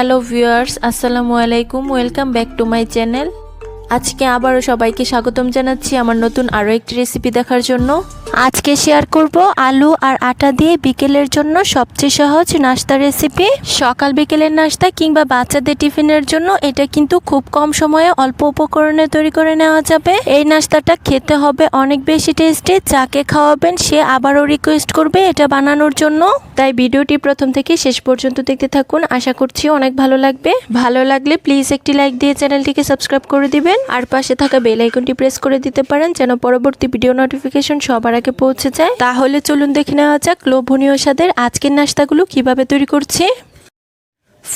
Hello viewers আসসালামু আলাইকুম welcome back to my channel আজকে আবারও সবাইকে স্বাগতম জানাচ্ছি আমার নতুন আরও একটি রেসিপি দেখার জন্য। আজকে শেয়ার করব আলু আর আটা দিয়ে বিকেলের জন্য সবচেয়ে সহজ নাস্তা রেসিপি সকাল বিকেলের নাস্তা কিংবা বাচ্চাদের টিফিনের জন্য এটা কিন্তু খুব কম সময়ে অল্প উপকরণে তৈরি করে নেওয়া যাবে। এই নাস্তাটা খেতে হবে অনেক বেশি টেস্টি যাকে খাওয়াবেন সে আবারও রিকোয়েস্ট করবে এটা বানানোর জন্য। তাই ভিডিওটি প্রথম থেকে শেষ পর্যন্ত দেখতে থাকুন। আশা করছি অনেক ভালো লাগবে। ভালো লাগলে প্লিজ একটি লাইক দিয়ে চ্যানেলটিকে সাবস্ক্রাইব করে দিবেন। আর পাশে থাকা বেল আইকনটি প্রেস করে দিতে পারেন যেন পরবর্তী ভিডিও নোটিফিকেশন সবার আগে পৌঁছে যায়। তাহলে চলুন দেখে নেওয়া যাক লোভনীয় স্বাদের আজকের নাস্তাগুলো কীভাবে তৈরি করছি।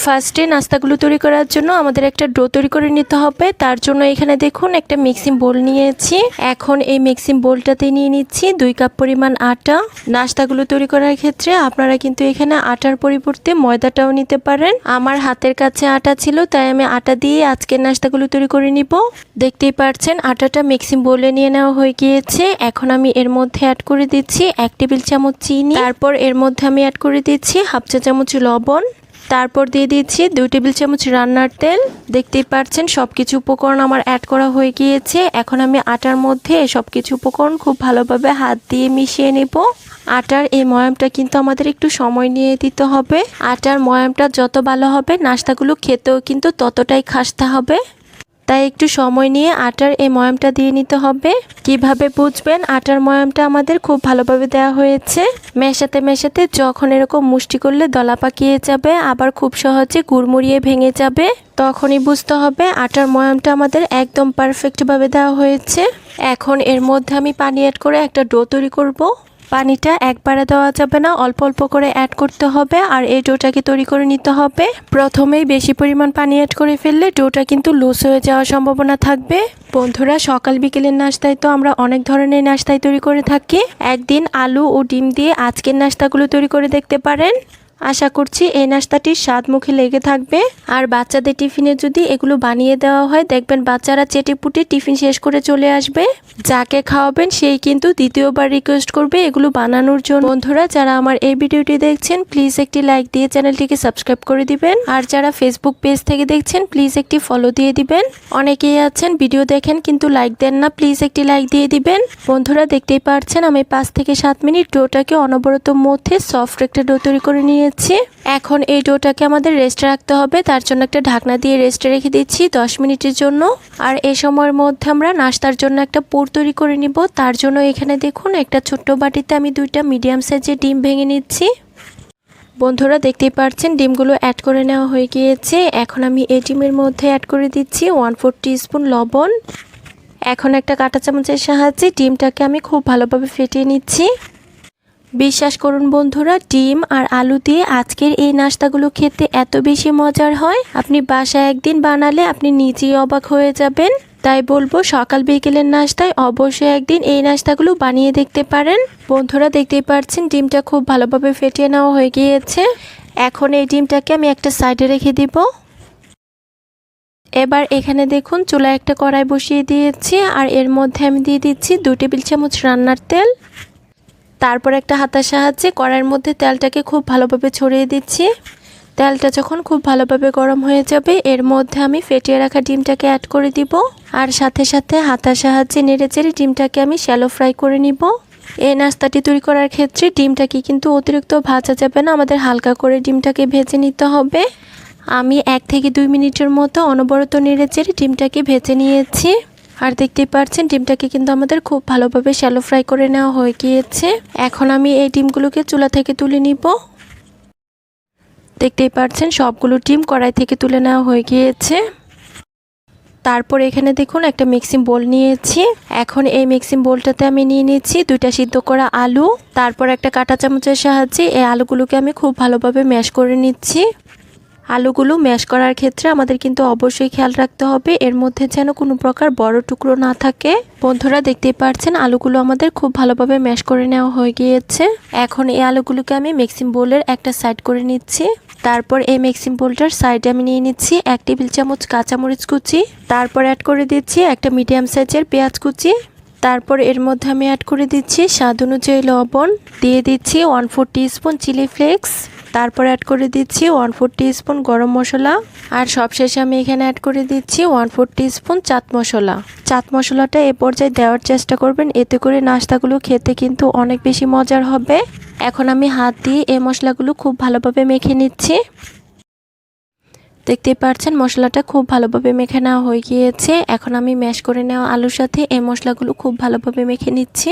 ফার্স্টে নাস্তাগুলো তৈরি করার জন্য আমাদের একটা ডো তৈরি করে নিতে হবে। তার জন্য এখানে দেখুন একটা মিক্সিং বোল নিয়েছি। এখন এই মিক্সিং বোলটাতে নিয়ে নিচ্ছি দুই কাপ পরিমাণ আটা। নাস্তাগুলো তৈরি করার ক্ষেত্রে আপনারা কিন্তু এখানে আটার পরিবর্তে ময়দাটাও নিতে পারেন। আমার হাতের কাছে আটা ছিল, তাই আমি আটা দিয়ে আজকের নাস্তাগুলো তৈরি করে নিব। দেখতেই পাচ্ছেন আটাটা মিক্সিং বোলে নিয়ে নেওয়া হয়ে গিয়েছে। এখন আমি এর মধ্যে অ্যাড করে দিচ্ছি এক টেবিল চামচ চিনি। তারপর এর মধ্যে আমি অ্যাড করে দিচ্ছি হাফ চা চামচ লবণ। তারপর দিয়ে দিচ্ছি দুই টেবিল চামচ রান্নার তেল। দেখতেই পাচ্ছেন সব কিছু উপকরণ আমার অ্যাড করা হয়ে গিয়েছে। এখন আমি আটার মধ্যে সব কিছু উপকরণ খুব ভালোভাবে হাত দিয়ে মিশিয়ে নেব। আটার এই ময়ামটা কিন্তু আমাদের একটু সময় নিয়ে দিতে হবে। আটার ময়ামটা যত ভালো হবে, নাস্তাগুলো খেতেও কিন্তু ততটাই খাসতে হবে। তাই একটু সময় নিয়ে আটার এই ময়ামটা দিয়ে নিতে হবে। কীভাবে বুঝবেন? আটার ময়ামটা আমাদের খুব ভালোভাবে দেওয়া হয়েছে। মেশাতে মেশাতে যখন এরকম মুষ্টি করলে দলা পাকিয়ে যাবে, আবার খুব সহজে গুড়মুড়িয়ে ভেঙে যাবে, তখনই বুঝতে হবে আটার ময়ামটা আমাদের একদম পারফেক্টভাবে দেওয়া হয়েছে। এখন এর মধ্যে আমি পানি অ্যাড করে একটা ডো তৈরি করব। পানিটা একবারে দেওয়া যাবে না, অল্প অল্প করে অ্যাড করতে হবে আর এই ডোটাকে তৈরি করে নিতে হবে। প্রথমেই বেশি পরিমাণ পানি অ্যাড করে ফেললে ডোটা কিন্তু লুজ হয়ে যাওয়ার সম্ভাবনা থাকবে। বন্ধুরা, সকাল বিকেলের নাস্তায় তো আমরা অনেক ধরনের নাস্তায় তৈরি করে থাকি। একদিন আলু ও ডিম দিয়ে আজকের নাস্তাগুলো তৈরি করে দেখতে পারেন। আশা করছি এই নাস্তাটির স্বাদ মুখে লেগে থাকবে। আর বাচ্চাদের টিফিনে যদি এগুলো বানিয়ে দেওয়া হয়, দেখবেন বাচ্চারা চেটে পুটে টিফিন শেষ করে চলে আসবে। যাকে খাওয়াবেন, সেই কিন্তু দ্বিতীয়বার রিকোয়েস্ট করবে এগুলো বানানোর জন্য। বন্ধুরা, যারা আমার এই ভিডিওটি দেখছেন প্লিজ একটি লাইক দিয়ে চ্যানেলটিকে সাবস্ক্রাইব করে দিবেন। আর যারা ফেসবুক পেজ থেকে দেখছেন প্লিজ একটি ফলো দিয়ে দিবেন। অনেকেই আছেন ভিডিও দেখেন, কিন্তু লাইক দেন না প্লিজ একটি লাইক দিয়ে দিবেন। বন্ধুরা, দেখতেই পারছেন, আমি পাঁচ থেকে সাত মিনিট ডোটাকে অনবরত মধ্যে সফট একটা ডো তৈরি করে নিয়ে নিয়েছি। এখন এই ডোটাকে আমাদের রেস্টে রাখতে হবে। তার জন্য একটা ঢাকনা দিয়ে রেস্টে রেখে দিচ্ছি দশ মিনিটের জন্য। আর এই সময়ের মধ্যে আমরা নাস্তার জন্য একটা পুর তৈরি করে নিব। তার জন্য এখানে দেখুন একটা ছোট্ট বাটিতে আমি দুইটা মিডিয়াম সাইজের ডিম ভেঙে নিচ্ছি। বন্ধুরা, দেখতেই পাচ্ছেন ডিমগুলো অ্যাড করে নেওয়া হয়ে গিয়েছে। এখন আমি এই ডিমের মধ্যে অ্যাড করে দিচ্ছি ওয়ান ফোর স্পুন লবণ। এখন একটা কাঁটা চামচের সাহায্যে ডিমটাকে আমি খুব ভালোভাবে ফেটিয়ে নিচ্ছি। বিশ্বাস করুন বন্ধুরা, ডিম আর আলু দিয়ে আজকের এই নাস্তাগুলো খেতে এত বেশি মজার হয়। আপনি বাসায় একদিন বানালে আপনি নিজেই অবাক হয়ে যাবেন। তাই বলব, সকাল বিকেলের নাস্তায় অবশ্যই একদিন এই নাস্তাগুলো বানিয়ে দেখতে পারেন। বন্ধুরা, দেখতেই পাচ্ছেন ডিমটা খুব ভালোভাবে ফেটিয়ে নেওয়া হয়ে গিয়েছে। এখন এই ডিমটাকে আমি একটা সাইডে রেখে দিব। এবার এখানে দেখুন, চুলায় একটা কড়াই বসিয়ে দিয়েছি। আর এর মধ্যে আমি দিয়ে দিচ্ছি দু টেবিল চামচ রান্নার তেল। তারপর একটা হাতার সাহায্যে কড়াইয়ের মধ্যে তেলটাকে খুব ভালোভাবে ছড়িয়ে দিচ্ছি। তেলটা যখন খুব ভালোভাবে গরম হয়ে যাবে, এর মধ্যে আমি ফেটিয়ে রাখা ডিমটাকে অ্যাড করে দিব। আর সাথে সাথে হাতার সাহায্যে নেড়ে চেড়ে ডিমটাকে আমি শ্যালো ফ্রাই করে নিব। এই নাস্তাটি তৈরি করার ক্ষেত্রে ডিমটাকে কিন্তু অতিরিক্ত ভাজা যাবে না, আমাদের হালকা করে ডিমটাকে ভেজে নিতে হবে। আমি এক থেকে দুই মিনিটের মতো অনবরত নেড়ে চেড়ে ডিমটাকে ভেজে নিয়েছি। আর দেখতেই পাচ্ছেন ডিমটাকে কিন্তু আমাদের খুব ভালোভাবে শ্যালো ফ্রাই করে নেওয়া হয়ে গিয়েছে। এখন আমি এই ডিমগুলোকে চুলা থেকে তুলে নিব। দেখতেই পাচ্ছেন সবগুলো ডিম কড়াই থেকে তুলে নেওয়া হয়ে গিয়েছে। তারপর এখানে দেখুন, একটা মিক্সিং বোল নিয়েছি। এখন এই মিক্সিং বোলটাতে আমি নিয়ে নিচ্ছি দুইটা সিদ্ধ করা আলু। তারপর একটা কাঁটা চামচের সাহায্যে এই আলুগুলোকে আমি খুব ভালোভাবে ম্যাশ করে নিচ্ছি। আলুগুলো ম্যাশ করার ক্ষেত্রে আমাদের কিন্তু অবশ্যই খেয়াল রাখতে হবে। এর মধ্যে যেন কোনো প্রকার বড় টুকরো না থাকে। বন্ধুরা দেখতেই পাচ্ছেন আলুগুলো আমাদের খুব ভালোভাবে ম্যাশ করে নেওয়া হয়ে গিয়েছে। এখন এই আলুগুলোকে আমি মিক্সিং বোলের একটা সাইড করে নিচ্ছি। তারপর এই মিক্সিং বোলটার সাইডে আমি নিয়ে নিচ্ছি এক টেবিল চামচ কাঁচামরিচ কুচি। তারপর অ্যাড করে দিচ্ছি একটা মিডিয়াম সাইজের পেঁয়াজ কুচি। তারপর এর মধ্যে আমি অ্যাড করে দিচ্ছি স্বাদ অনুযায়ী লবণ। দিয়ে দিচ্ছি one four spoon chilli flakes তারপর অ্যাড করে দিচ্ছি ওয়ান ফোর স্পুন গরম মশলা। আর সবশেষে আমি এখানে অ্যাড করে দিচ্ছি one four spoon chaat masala. Chaat মশলাটা এ পর্যায়ে দেওয়ার চেষ্টা করবেন, এতে করে নাস্তাগুলো খেতে কিন্তু অনেক বেশি মজার হবে। এখন আমি হাত দিয়ে এই মশলাগুলো খুব ভালোভাবে মেখে নিচ্ছি। দেখতেই পাচ্ছেন, মশলাটা খুব ভালোভাবে মেখে নেওয়া হয়ে গিয়েছে। এখন আমি ম্যাশ করে নেওয়া আলুর সাথে এই মশলাগুলো খুব ভালোভাবে মেখে নিচ্ছি।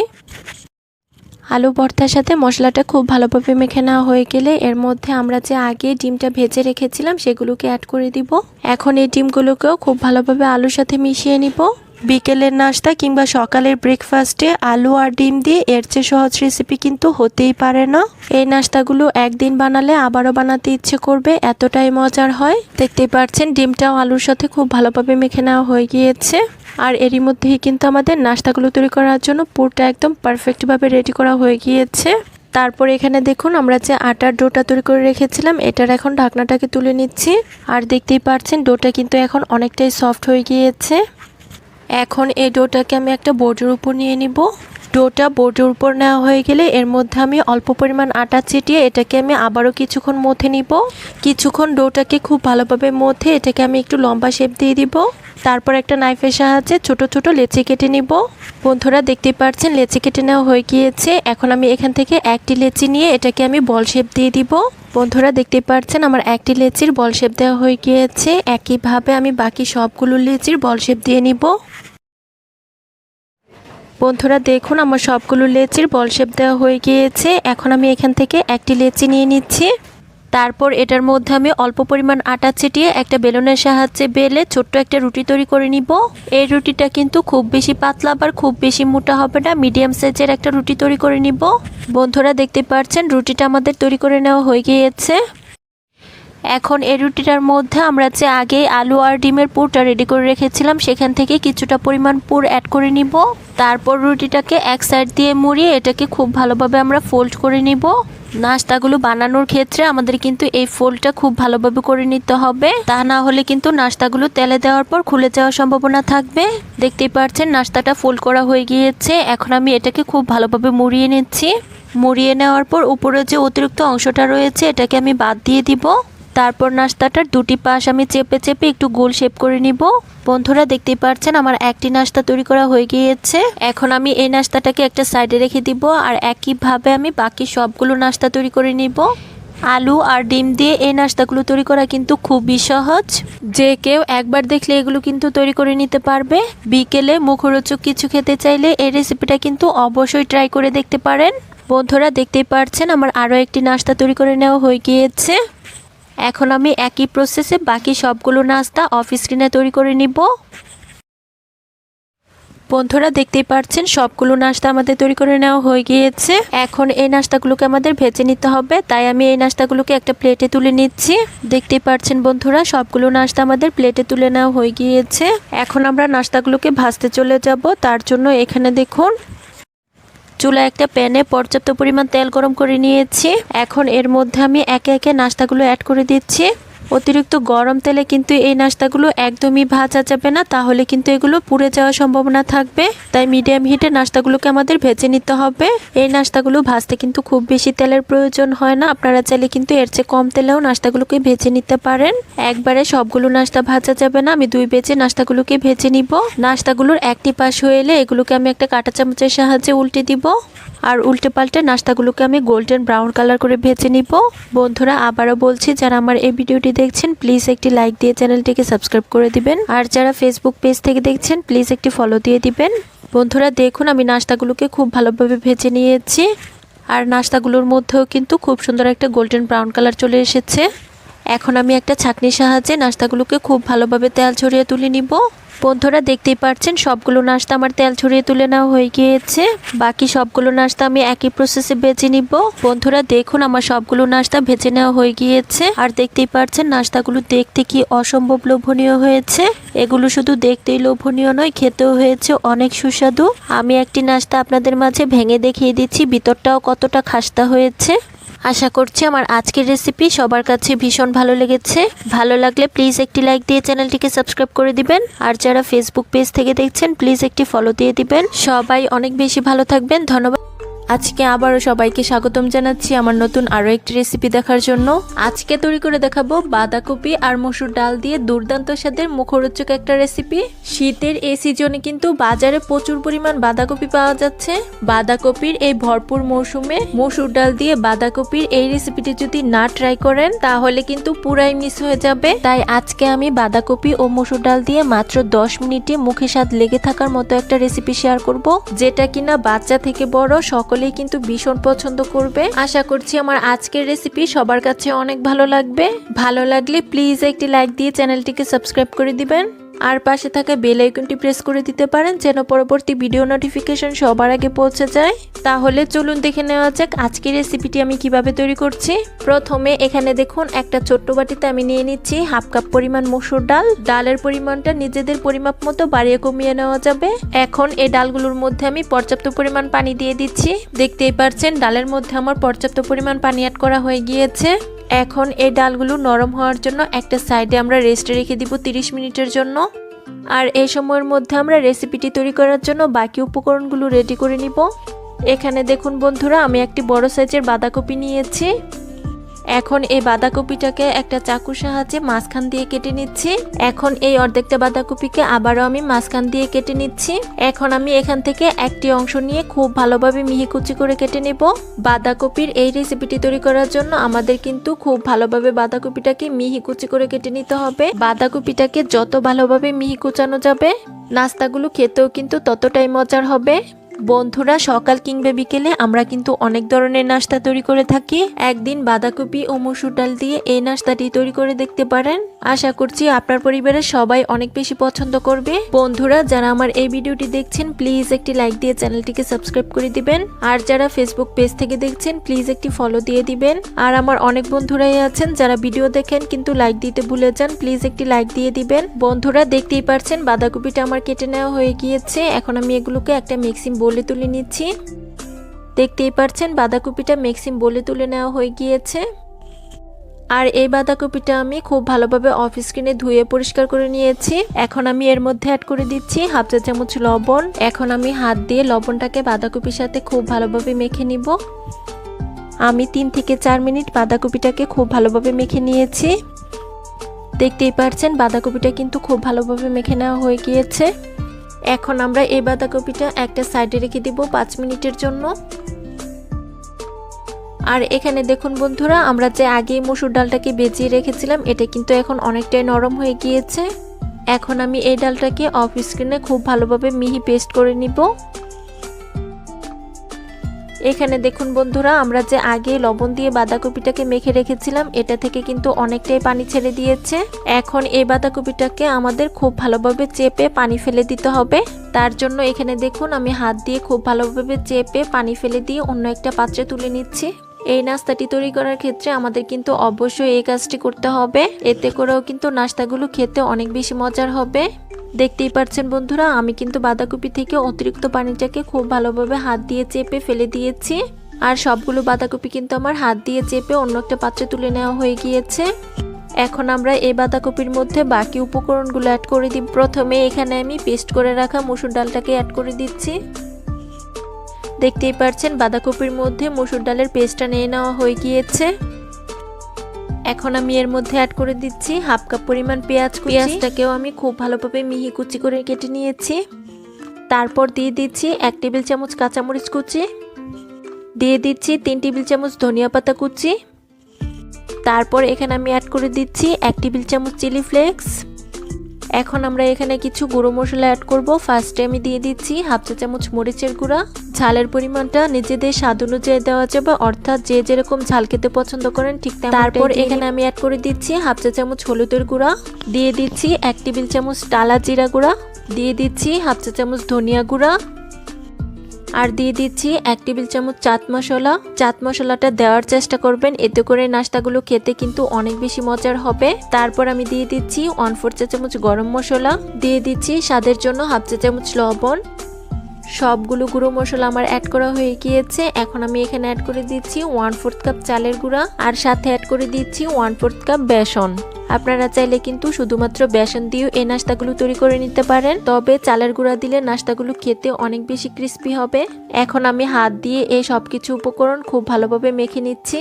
আলু ভর্তার সাথে মশলাটা খুব ভালোভাবে মেখে নেওয়া হয়ে গেলে এর মধ্যে আমরা যে আগে ডিমটা ভেজে রেখেছিলাম সেগুলোকে অ্যাড করে দিব। এখন এই ডিমগুলোকেও খুব ভালোভাবে আলুর সাথে মিশিয়ে নিব। বিকেলের নাস্তা কিংবা সকালের ব্রেকফাস্টে আলু আর ডিম দিয়ে এর চেয়ে সহজ রেসিপি কিন্তু হতেই পারে না। এই নাস্তাগুলো একদিন বানালে আবারও বানাতে ইচ্ছে করবে, এতটাই মজার হয়। দেখতেই পাচ্ছেন, ডিমটাও আলুর সাথে খুব ভালোভাবে মেখে নেওয়া হয়ে গিয়েছে। আর এরই মধ্যেই কিন্তু আমাদের নাস্তাগুলো তৈরি করার জন্য পুরটা একদম পারফেক্টভাবে রেডি করা হয়ে গিয়েছে। তারপর এখানে দেখুন, আমরা যে আটার ডোটা তৈরি করে রেখেছিলাম, এটার এখন ঢাকনাটাকে তুলে নিচ্ছি। আর দেখতেই পাচ্ছেন, ডোটা কিন্তু এখন অনেকটাই সফট হয়ে গিয়েছে। এখন এই ডোটাকে আমি একটা বোর্ডের উপর নিয়ে নিব। ডোটা বোর্ডের উপর নেওয়া হয়ে গেলে এর মধ্যে আমি অল্প পরিমাণ আটা ছিটিয়ে এটাকে আমি আবারও কিছুক্ষণ মথে নিব। কিছুক্ষণ ডোটাকে খুব ভালোভাবে মথে এটাকে আমি একটু লম্বা শেপ দিয়ে দিব। তারপর একটা নাইফের সাহায্যে ছোট ছোট লেচি কেটে নিব। বন্ধুরা দেখতে পাচ্ছেন লেচি কেটে নেওয়া হয়ে গিয়েছে। এখন আমি এখান থেকে একটি লেচি নিয়ে এটাকে আমি বল শেপ দিয়ে দিব। বন্ধুরা দেখতে পাচ্ছেন আমার একটি লেচির বল শেপ দেওয়া হয়ে গিয়েছে। একইভাবে আমি বাকি সবগুলো লেচির বল শেপ দিয়ে নিব। বন্ধুরা দেখুন, আমার সবগুলো লেচির বল শেপ দেওয়া হয়ে গিয়েছে। এখন আমি এখান থেকে একটি লেচি নিয়ে নিচ্ছি। তারপর এটার মধ্যে আমি অল্প পরিমাণ আটা ছিটিয়ে একটা বেলুনের সাহায্যে বেলে ছোট্ট একটা রুটি তৈরি করে নিব। এই রুটিটা কিন্তু খুব বেশি পাতলা আবার খুব বেশি মোটা হবে না, মিডিয়াম সাইজের একটা রুটি তৈরি করে নিব। বন্ধুরা দেখতে পাচ্ছেন রুটিটা আমাদের তৈরি করে নেওয়া হয়ে গিয়েছে। এখন এই রুটিটার মধ্যে আমরা যে আগে আলু আর ডিমের পুরটা রেডি করে রেখেছিলাম, সেখান থেকে কিছুটা পরিমাণ পুর অ্যাড করে নিব। তারপর রুটিটাকে এক সাইড দিয়ে মুড়িয়ে এটাকে খুব ভালোভাবে আমরা ফোল্ড করে নিব। নাস্তাগুলো বানানোর ক্ষেত্রে আমাদের কিন্তু এই ফোল্ডটা খুব ভালোভাবে করে নিতে হবে। তা না হলে কিন্তু নাস্তাগুলো তেলে দেওয়ার পর খুলে যাওয়ার সম্ভাবনা থাকবে। দেখতেই পাচ্ছেন নাস্তাটা ফোল্ড করা হয়ে গিয়েছে। এখন আমি এটাকে খুব ভালোভাবে মুড়িয়ে নিচ্ছি। মুড়িয়ে নেওয়ার পর উপরে যে অতিরিক্ত অংশটা রয়েছে, এটাকে আমি বাদ দিয়ে দিব। তারপর নাস্তাটার দুটি পাশ আমি চেপে চেপে একটু গোল শেপ করে নিব। বন্ধুরা দেখতেই পাচ্ছেন আমার একটি নাস্তা তৈরি করা হয়ে গিয়েছে। এখন আমি এই নাস্তাটাকে একটা সাইডে রেখে দিব আর একইভাবে আমি বাকি সবগুলো নাস্তা তৈরি করে নিব। আলু আর ডিম দিয়ে এই নাস্তাগুলো তৈরি করা কিন্তু খুবই সহজ। যে কেউ একবার দেখলে এগুলো কিন্তু তৈরি করে নিতে পারবে। বিকেলে মুখরোচক কিছু খেতে চাইলে এই রেসিপিটা কিন্তু অবশ্যই ট্রাই করে দেখতে পারেন। বন্ধুরা দেখতেই পাচ্ছেন আমার আরও একটি নাস্তা তৈরি করে নেওয়া হয়ে গিয়েছে। এখন আমি একই প্রসেসে বাকি সবগুলো নাস্তা অফ স্ক্রিনে তৈরি করে নিব। বন্ধুরা, দেখতেই পাচ্ছেন সবগুলো নাস্তা আমাদের তৈরি করে নেওয়া হয়ে গিয়েছে। এখন এই নাস্তাগুলোকে আমাদের ভেজে নিতে হবে, তাই আমি এই নাস্তাগুলোকে একটা প্লেটে তুলে নিচ্ছি। দেখতেই পাচ্ছেন বন্ধুরা, সবগুলো নাস্তা আমাদের প্লেটে তুলে নেওয়া হয়ে গিয়েছে। এখন আমরা নাস্তাগুলোকে ভাজতে চলে যাব, তার জন্য এখানে দেখুন চুলা একটা প্যানে পর্যাপ্ত পরিমাণ তেল গরম করে নিয়েছি। এখন এর মধ্যে আমি একে একে নাস্তাগুলো অ্যাড করে দিচ্ছি। অতিরিক্ত গরম তেলে কিন্তু এই নাস্তাগুলো একদমই ভাজা যাবে না, তাহলে কিন্তু এগুলো পুড়ে যাওয়ার সম্ভাবনা থাকবে। তাই মিডিয়াম হিটে নাস্তাগুলোকে আমাদের ভেজে নিতে হবে। এই নাস্তাগুলো ভাজতে কিন্তু খুব বেশি তেলের প্রয়োজন হয় না, আপনারা চাইলে কিন্তু এর চেয়ে কম তেলেও নাস্তাগুলোকে ভেজে নিতে পারেন। একবারে সবগুলো নাস্তা ভাজা যাবে না, আমি দুই বেজে নাস্তাগুলোকে ভেজে নিব। নাস্তাগুলোর একটি পাশ হয়ে এলে এগুলোকে আমি একটা কাঁটা চামচের সাহায্যে উল্টে দিব। আর উল্টে পাল্টে নাস্তাগুলোকে আমি গোল্ডেন ব্রাউন কালার করে ভেজে নিব। বন্ধুরা, আবারও বলছি, যারা আমার এই ভিডিওটি দেখছেন প্লিজ একটি লাইক দিয়ে চ্যানেলটিকে সাবস্ক্রাইব করে দিবেন। আর যারা ফেসবুক পেজ থেকে দেখছেন প্লিজ একটি ফলো দিয়ে দিবেন। বন্ধুরা, দেখুন, আমি নাস্তাগুলোকে খুব ভালোভাবে ভেজে নিয়েছি। আর নাস্তাগুলোর মধ্যেও কিন্তু খুব সুন্দর একটা গোল্ডেন ব্রাউন কালার চলে এসেছে। এখন আমি একটা ছাঁকনির সাহায্যে নাস্তাগুলোকে খুব ভালোভাবে তেল ছড়িয়ে তুলে নিব। বন্ধুরা দেখতেই পাচ্ছেন, সবগুলো নাস্তা আমার তেল ছড়িয়ে তুলে নেওয়া হয়ে গিয়েছে। বাকি সবগুলো নাস্তা আমি একই প্রসেসে বেছে নিব। বন্ধুরা দেখুন, আমার সবগুলো নাস্তা ভেজে নেওয়া হয়ে গিয়েছে। আর দেখতেই পাচ্ছেন, নাস্তাগুলো দেখতে কি অসম্ভব লোভনীয় হয়েছে। এগুলো শুধু দেখতেই লোভনীয় নয়, খেতেও হয়েছে অনেক সুস্বাদু। আমি একটি নাস্তা আপনাদের মাঝে ভেঙে দেখিয়ে দিচ্ছি, ভিতরটাও কতটা খাস্তা হয়েছে। আশা করছি আমার আজকের রেসিপি সবার কাছে ভীষণ ভালো লেগেছে। ভালো লাগলে প্লিজ একটি লাইক দিয়ে চ্যানেলটিকে সাবস্ক্রাইব করে দিবেন। আর যারা ফেসবুক পেজ থেকে দেখছেন প্লিজ একটি ফলো দিয়ে দিবেন। সবাই অনেক বেশি ভালো থাকবেন। ধন্যবাদ। আজকে আবারও সবাইকে স্বাগতম জানাচ্ছি আমার নতুন আরও একটি রেসিপি দেখার জন্য। আজকে তৈরি করে দেখাবো বাঁধাকপি আর মসুর ডাল দিয়ে দুর্দান্ত স্বাদের মুখরোচক একটা রেসিপি শীতের এই সিজনে কিন্তু বাজারে প্রচুর পরিমাণ বাঁধাকপি পাওয়া যাচ্ছে। বাঁধাকপির এই ভরপুর মৌসুমে মসুর ডাল দিয়ে বাঁধাকপির এই রেসিপিটি যদি না ট্রাই করেন, তাহলে কিন্তু পুরাই মিস হয়ে যাবে। তাই আজকে আমি বাঁধাকপি ও মসুর ডাল দিয়ে মাত্র দশ মিনিটে মুখে স্বাদ লেগে থাকার মতো একটা রেসিপি শেয়ার করব, যেটা কিনা বাচ্চা থেকে বড় সকলেই কিন্তু ভীষণ পছন্দ করবে। আশা করছি আমার আজকের রেসিপি সবার কাছে অনেক ভালো লাগবে। ভালো লাগলে প্লিজ একটি লাইক দিয়ে চ্যানেলটিকে সাবস্ক্রাইব করে দিবেন। আর পাশে থাকা বেল আইকনটি প্রেস করে দিতে পারেন যেন পরবর্তী ভিডিও নোটিফিকেশন সবার আগে পৌঁছে যায়। তাহলে চলুন দেখে নেওয়া যাক আজকের রেসিপিটি আমি কীভাবে তৈরি করছি। প্রথমে এখানে দেখুন একটা ছোট্ট বাটিতে আমি নিয়ে নিচ্ছি হাফ কাপ পরিমাণ মসুর ডাল। ডালের পরিমাণটা নিজেদের পরিমাপ মতো বাড়িয়ে কমিয়ে নেওয়া যাবে। এখন এই ডালগুলোর মধ্যে আমি পর্যাপ্ত পরিমাণ পানি দিয়ে দিচ্ছি। দেখতেই পারছেন, ডালের মধ্যে আমার পর্যাপ্ত পরিমাণ পানি অ্যাড করা হয়ে গিয়েছে। এখন এই ডালগুলো নরম হওয়ার জন্য একটা সাইডে আমরা রেস্টে রেখে দিব 30 মিনিটের জন্য। আর এই সময়ের মধ্যে আমরা রেসিপিটি তৈরি করার জন্য বাকি উপকরণগুলো রেডি করে নিব। এখানে দেখুন বন্ধুরা, আমি একটি বড় সাইজের বাঁধাকপি নিয়েছি। এখন এই বাঁধাকপিটাকে একটা চাকুর সাহায্যে মাঝখান দিয়ে কেটে নিচ্ছি। এখন এই অর্ধেকটা বাঁধাকপিকে আবারও আমি মাঝখান দিয়ে কেটে নিচ্ছি। এখন আমি এখান থেকে একটি অংশ নিয়ে খুব ভালোভাবে মিহি কুচি করে কেটে নেব। বাঁধাকপির এই রেসিপিটি তৈরি করার জন্য আমাদের কিন্তু খুব ভালোভাবে বাঁধাকপিটাকে মিহি কুচি করে কেটে নিতে হবে। বাঁধাকপিটাকে যত ভালোভাবে মিহি কুচানো যাবে, নাস্তাগুলো খেতেও কিন্তু ততটাই মজার হবে। বন্ধুরা, সকাল কিংবা বিকেলে আমরা কিন্তু অনেক ধরনের নাস্তা তৈরি করে থাকি। একদিন বাঁধাকপি ও মসুর ডাল দিয়ে এই নাস্তাটি তৈরি করে দেখতে পারেন। আশা করছি আপনার পরিবারের সবাই অনেক বেশি পছন্দ করবে। বন্ধুরা, যারা আমার এই ভিডিওটি দেখছেন, প্লিজ একটি লাইক দিয়ে চ্যানেলটিকে সাবস্ক্রাইব করে দিবেন। আর যারা ফেসবুক পেজ থেকে দেখছেন, প্লিজ একটি ফলো দিয়ে দিবেন। আর আমার অনেক বন্ধুরাই আছেন, যারা ভিডিও দেখেন কিন্তু লাইক দিতে ভুলে যান, প্লিজ একটি লাইক দিয়ে দিবেন। বন্ধুরা, দেখতেই পারছেন বাঁধাকপিটা আমার কেটে নেওয়া হয়ে গিয়েছে। এখন আমি এগুলোকে একটা মিক্সিং বলে তুলে নিচ্ছি। দেখতেই পারছেন, বাঁধাকপিটা মিক্সিং বলে তুলে নেওয়া হয়ে গিয়েছে। আর এই বাঁধাকপিটা আমি খুব ভালোভাবে অফ স্ক্রিনে ধুয়ে পরিষ্কার করে নিয়েছি। এখন আমি এর মধ্যে অ্যাড করে দিচ্ছি হাফ চা চামচ লবণ। এখন আমি হাত দিয়ে লবণটাকে বাঁধাকপির সাথে খুব ভালোভাবে মেখে নিব। আমি তিন থেকে চার মিনিট বাঁধাকপিটাকে খুব ভালোভাবে মেখে নিয়েছি। দেখতেই পারছেন, বাঁধাকপিটা কিন্তু খুব ভালোভাবে মেখে নেওয়া হয়ে গিয়েছে। এখন আমরা এই বাঁধাকপিটা একটা সাইডে রেখে দিব পাঁচ মিনিটের জন্য। আর এখানে দেখুন বন্ধুরা, আমরা যে আগে মসুর ডালটাকে বেজিয়ে রেখেছিলাম, এটা কিন্তু এখন অনেকটাই নরম হয়ে গিয়েছে। এখন আমি এই ডালটাকে অফ স্ক্রিনে খুব ভালোভাবে মিহি পেস্ট করে নিব। এখানে দেখুন বন্ধুরা, আমরা যে আগে লবণ দিয়ে বাঁধাকপিটাকে মেখে রেখেছিলাম, এটা থেকে কিন্তু অনেকটাই পানি ছেড়ে দিয়েছে। এখন এই বাঁধাকপিটাকে আমাদের খুব ভালোভাবে চেপে পানি ফেলে দিতে হবে। তার জন্য এখানে দেখুন, আমি হাত দিয়ে খুব ভালোভাবে চেপে পানি ফেলে দিয়ে অন্য একটা পাত্রে তুলে নিচ্ছি। এই নাস্তাটি তৈরি করার ক্ষেত্রে আমাদের কিন্তু অবশ্যই এই কাজটি করতে হবে। এতে করেও কিন্তু নাস্তাগুলো খেতে অনেক বেশি মজার হবে। দেখতেই পাচ্ছেন বন্ধুরা, আমি কিন্তু বাঁধাকপি থেকে অতিরিক্ত পানিটাকে খুব ভালোভাবে হাত দিয়ে চেপে ফেলে দিয়েছি। আর সবগুলো বাঁধাকপি কিন্তু আমার হাত দিয়ে চেপে অন্য একটা পাত্রে তুলে নেওয়া হয়ে গিয়েছে। এখন আমরা এই বাঁধাকপির মধ্যে বাকি উপকরণগুলো অ্যাড করে দিই। প্রথমে এখানে আমি পেস্ট করে রাখা মসুর ডালটাকে অ্যাড করে দিচ্ছি। দেখতেই পাচ্ছেন বাঁধাকপির মধ্যে মসুর ডালের পেস্টটা নিয়ে নেওয়া হয়ে গিয়েছে। এখন আমি এর মধ্যে অ্যাড করে দিচ্ছি হাফ কাপ পরিমাণ পেঁয়াজ পেঁয়াজটাকেও আমি খুব ভালোভাবে মিহি কুচি করে কেটে নিয়েছি। তারপর দিয়ে দিচ্ছি এক টেবিল চামচ কাঁচামরিচ কুচি। দিয়ে দিচ্ছি তিন টেবিল চামচ ধনিয়া পাতা কুচি। তারপর এখানে আমি অ্যাড করে দিচ্ছি এক টেবিল চামচ চিলি ফ্লেক্স। এখন আমরা এখানে কিছু গুঁড়ো মশলা অ্যাড করব। ফার্স্টে আমি দিয়ে দিচ্ছি হাফ চা চামচ মরিচের গুঁড়া। ঝালের পরিমাণটা নিজেদের স্বাদ অনুযায়ী দেওয়া যাবে অর্থাৎ যে যেরকম ঝাল খেতে পছন্দ করেন ঠিক তারপর এখানে আমি অ্যাড করে দিচ্ছি হাফ চা চামচ হলুদের গুঁড়া। দিয়ে দিচ্ছি এক টেবিল চামচ টালা জিরা গুঁড়া। দিয়ে দিচ্ছি হাফ চা চামচ ধনিয়া গুঁড়া। আর দিয়ে দিচ্ছি এক টেবিল চামচ চাট মশলা। চাট মশলাটা দেওয়ার চেষ্টা করবেন, এতে করে নাস্তাগুলো খেতে কিন্তু অনেক বেশি মজার হবে। তারপর আমি দিয়ে দিচ্ছি ওয়ান ফোর চা চামচ গরম মশলা। দিয়ে দিচ্ছি স্বাদের জন্য হাফ চা চামচ লবণ। সবগুলো গুঁড়ো মশলা আমার অ্যাড করা হয়ে গিয়েছে। এখন আমি এখানে অ্যাড করে দিচ্ছি ওয়ান ফোর্থ কাপ চালের গুঁড়া আর সাথে অ্যাড করে দিচ্ছি ওয়ান ফোর্থ কাপ বেসন। আপনারা চাইলে কিন্তু শুধুমাত্র বেসন দিয়েও এই নাস্তাগুলো তৈরি করে নিতে পারেন। তবে চালের গুঁড়া দিলে নাস্তাগুলো খেতে অনেক বেশি ক্রিস্পি হবে। এখন আমি হাত দিয়ে এই সব কিছু উপকরণ খুব ভালোভাবে মেখে নিচ্ছি।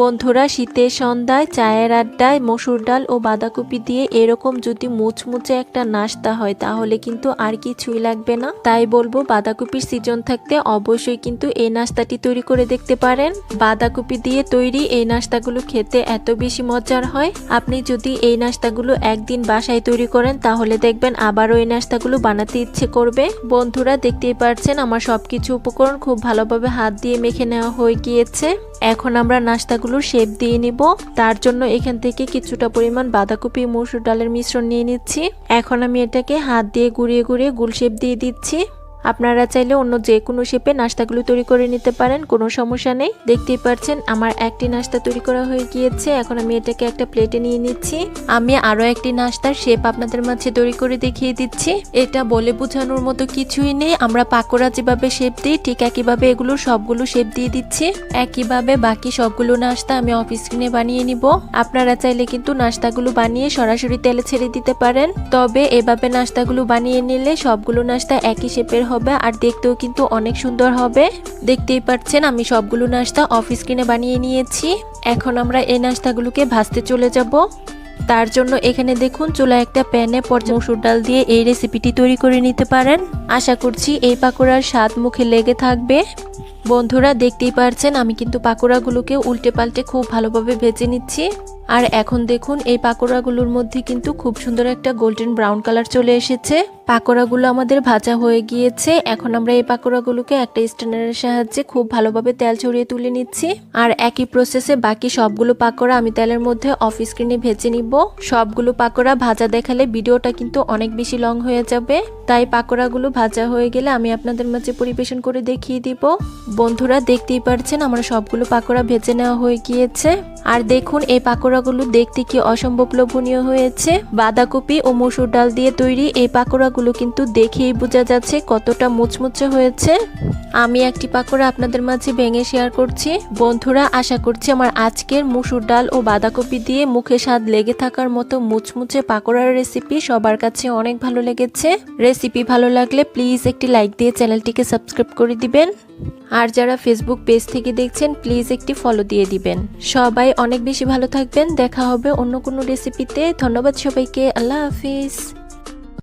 বন্ধুরা, শীতের সন্ধ্যায় চায়ের আড্ডায় মসুর ডাল ও বাঁধাকপি দিয়ে এরকম যদি মুচমুচে একটা নাস্তা হয়, তাহলে কিন্তু আর কিছুই লাগবে না। তাই বলব বাঁধাকপির সিজন থাকতে অবশ্যই কিন্তু এই নাস্তাটি তৈরি করে দেখতে পারেন। বাঁধাকপি দিয়ে তৈরি এই নাস্তাগুলো খেতে এত বেশি মজার হয়। আপনি যদি এই নাস্তাগুলো একদিন বাসায় তৈরি করেন, তাহলে দেখবেন আবারও এই নাস্তাগুলো বানাতে ইচ্ছে করবে। বন্ধুরা, দেখতেই পারছেন আমার সবকিছু উপকরণ খুব ভালোভাবে হাত দিয়ে মেখে নেওয়া হয়ে গিয়েছে। এখন আমরা নাস্তাগুলোর শেপ দিয়ে নিব। তার জন্য এখান থেকে কিছুটা পরিমাণ বাঁধাকপি, মসুর ডালের মিশ্রণ নিয়ে নিচ্ছি। এখন আমি এটাকে হাত দিয়ে গুঁড়িয়ে গুঁড়িয়ে গুল শেপ দিয়ে দিচ্ছি। আপনারা চাইলে অন্য যে কোনো শেপে নাস্তাগুলো তৈরি করে নিতে পারেন, কোনো সমস্যা নেই। দেখতেই পাচ্ছেন আমার একটি নাস্তা তৈরি করা হয়ে গিয়েছে। এখন আমি এটাকে একটা প্লেটে নিয়ে নিচ্ছি। আমি আরও একটি নাস্তার শেপ আপনাদের মাঝে তৈরি করে দেখিয়ে দিচ্ছি। এটা বলে বোঝানোর মতো কিছুই নেই। আমরা পাকোড়া যেভাবে শেপ দিই, ঠিক একইভাবে এগুলো সবগুলো শেপ দিয়ে দিচ্ছি। একইভাবে বাকি সবগুলো নাস্তা আমি অফিস স্ক্রিনে বানিয়ে নিব। আপনারা চাইলে কিন্তু নাস্তাগুলো বানিয়ে সরাসরি তেলে ছেড়ে দিতে পারেন। তবে এভাবে নাস্তাগুলো বানিয়ে নিলে সবগুলো নাস্তা একই শেপের হবে আর দেখতেও কিন্তু অনেক সুন্দর হবে। দেখতেই পাচ্ছেন, আমি সবগুলো নাস্তা অফিস স্ক্রিনে বানিয়ে নিয়েছি। এখন আমরা এই নাস্তাগুলোকে ভাজতে চলে যাব। তার জন্য এখানে দেখুন চুলা একটা প্যানে মসুর ডাল দিয়ে এই রেসিপিটি তৈরি করে নিতে পারেন। আশা করছি এই পাকোড়ার স্বাদ মুখে লেগে থাকবে। বন্ধুরা, দেখতেই পারছেন, আমি কিন্তু পাকোড়াগুলোকে উল্টে পাল্টে খুব ভালোভাবে ভেজে নিচ্ছি। আর এখন দেখুন, এই পাকোড়াগুলোর মধ্যে কিন্তু খুব সুন্দর একটা গোল্ডেন ব্রাউন কালার চলে এসেছে। পাকোড়াগুলো আমাদের ভাজা হয়ে গিয়েছে। এখন আমরা এই পাকোড়াগুলোকে একটা স্ট্যান্ডারের সাহায্যে খুব ভালোভাবে তেল ছড়িয়ে তুলে নিচ্ছি। আর একই প্রসেসে বাকি সবগুলো পাকোড়া আমি তেলের মধ্যে অফ স্ক্রিনে ভেজে নিব। সবগুলো পাকোড়া ভাজা দেখালে ভিডিওটা কিন্তু অনেক বেশি লং হয়ে যাবে। তাই পাকোড়াগুলো ভাজা হয়ে গেলে আমি আপনাদের মাঝে পরিবেশন করে দেখিয়ে দিব। বন্ধুরা, দেখতেই পারছেন, আমার সবগুলো পাকোড়া ভেজে নেওয়া হয়ে গিয়েছে। আর দেখুন, এই পাকোড়াগুলো দেখতে কি অসম্ভব লোভনীয় হয়েছে? বাঁধাকপি ও মসুর ডাল দিয়ে তৈরি এই পাকোড়াগুলো কিন্তু দেখেই বোঝা যাচ্ছে কতটা মুচমুচে হয়েছে। আমি একটি পাকোড়া আপনাদের মাঝে ভেঙে শেয়ার করছি। বন্ধুরা, আশা করছি আমার আজকের মসুর ডাল ও বাঁধাকপি দিয়ে মুখে স্বাদ লেগে থাকার মতো মুচমুচে পাকোড়ার রেসিপি সবার কাছে অনেক ভালো লেগেছে। রেসিপি ভালো লাগলে প্লিজ একটি লাইক দিয়ে চ্যানেলটিকে সাবস্ক্রাইব করে দিবেন। আর যারা ফেসবুক পেজ থেকে দেখছেন প্লিজ একটি ফলো দিয়ে দিবেন। সবাই অনেক বেশি ভালো থাকবেন। দেখা হবে অন্য কোনো রেসিপিতে ধন্যবাদ সবাইকে। আল্লাহ হাফিজ।